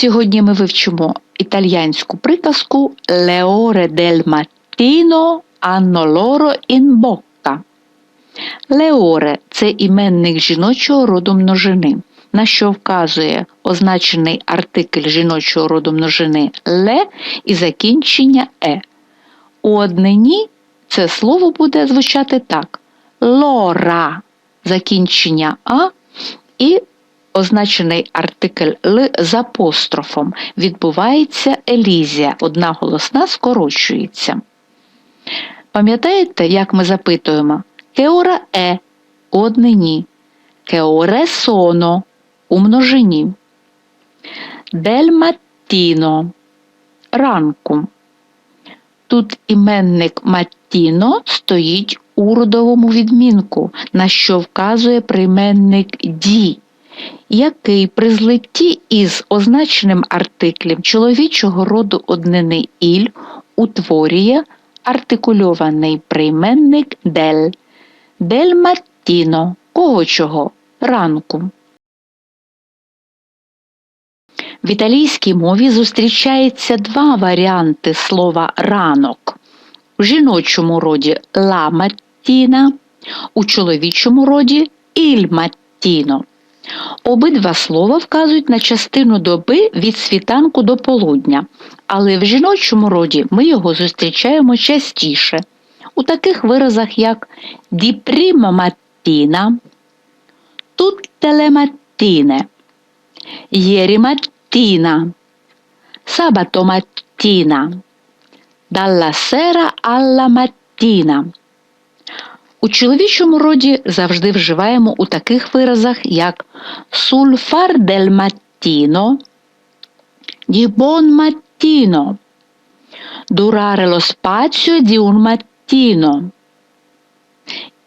Сьогодні ми вивчимо італьянську приказку Le ore del mattino hanno loro in. Леоре це іменник жіночого роду множини, на що вказує означений артикль жіночого роду множини ле і закінчення е. У однині це слово буде звучати так: лора закінчення а і означений артикль Л з апострофом. Відбувається елізія, одна голосна скорочується. Пам'ятаєте, як ми запитуємо? Кеора е у однині, кеоре соно у множині. Дель маттіно ранку. Тут іменник маттіно стоїть у родовому відмінку, на що вказує прийменник ді, який при злитті із означеним артиклем чоловічого роду однини іль утворює артикульований прийменник дель. Дель маттіно кого чого ранку. В італійській мові зустрічається два варіанти слова ранок. У жіночому роді ла маттіна, у чоловічому роді іль маттіно. Обидва слова вказують на частину доби від світанку до полудня, але в жіночому роді ми його зустрічаємо частіше. У таких виразах, як «Ді prima mattina», «Tutte le mattine», «Ieri mattina», «Sabato mattina», «Dalla sera alla mattina». У чоловічому роді завжди вживаємо у таких виразах, як «Sul far del mattino», «Di buon mattino», «Durare lo spazio di un mattino».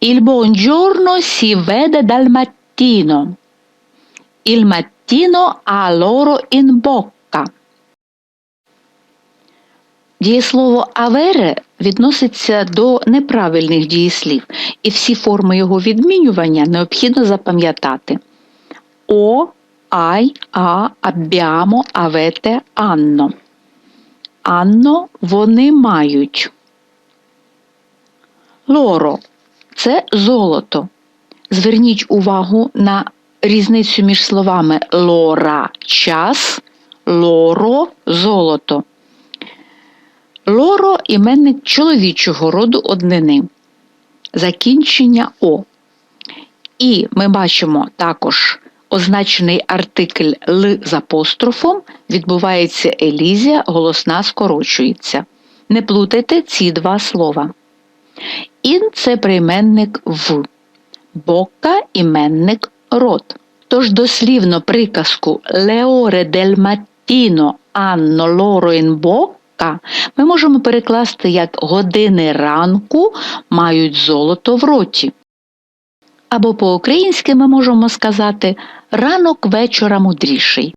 Il buongiorno si vede dal mattino. Il mattino ha loro in bocca. Дієслово авере відноситься до неправильних дієслів, і всі форми його відмінювання необхідно запам'ятати. О, ай, а, аббямо, авете, анно. Анно вони мають. Лоро це золото. Зверніть увагу на різницю між словами лора час, лоро золото. Лоро іменник чоловічого роду однини. Закінчення О. І ми бачимо також означений артикль Л з апострофом, відбувається елізія, голосна скорочується. Не плутайте ці два слова. Ін це прийменник в, бока іменник род. Тож дослівно приказку Леоре дель маттіно анно лоро ін бокка ми можемо перекласти як години ранку мають золото в роті. Або по-українськи ми можемо сказати ранок вечора мудріший.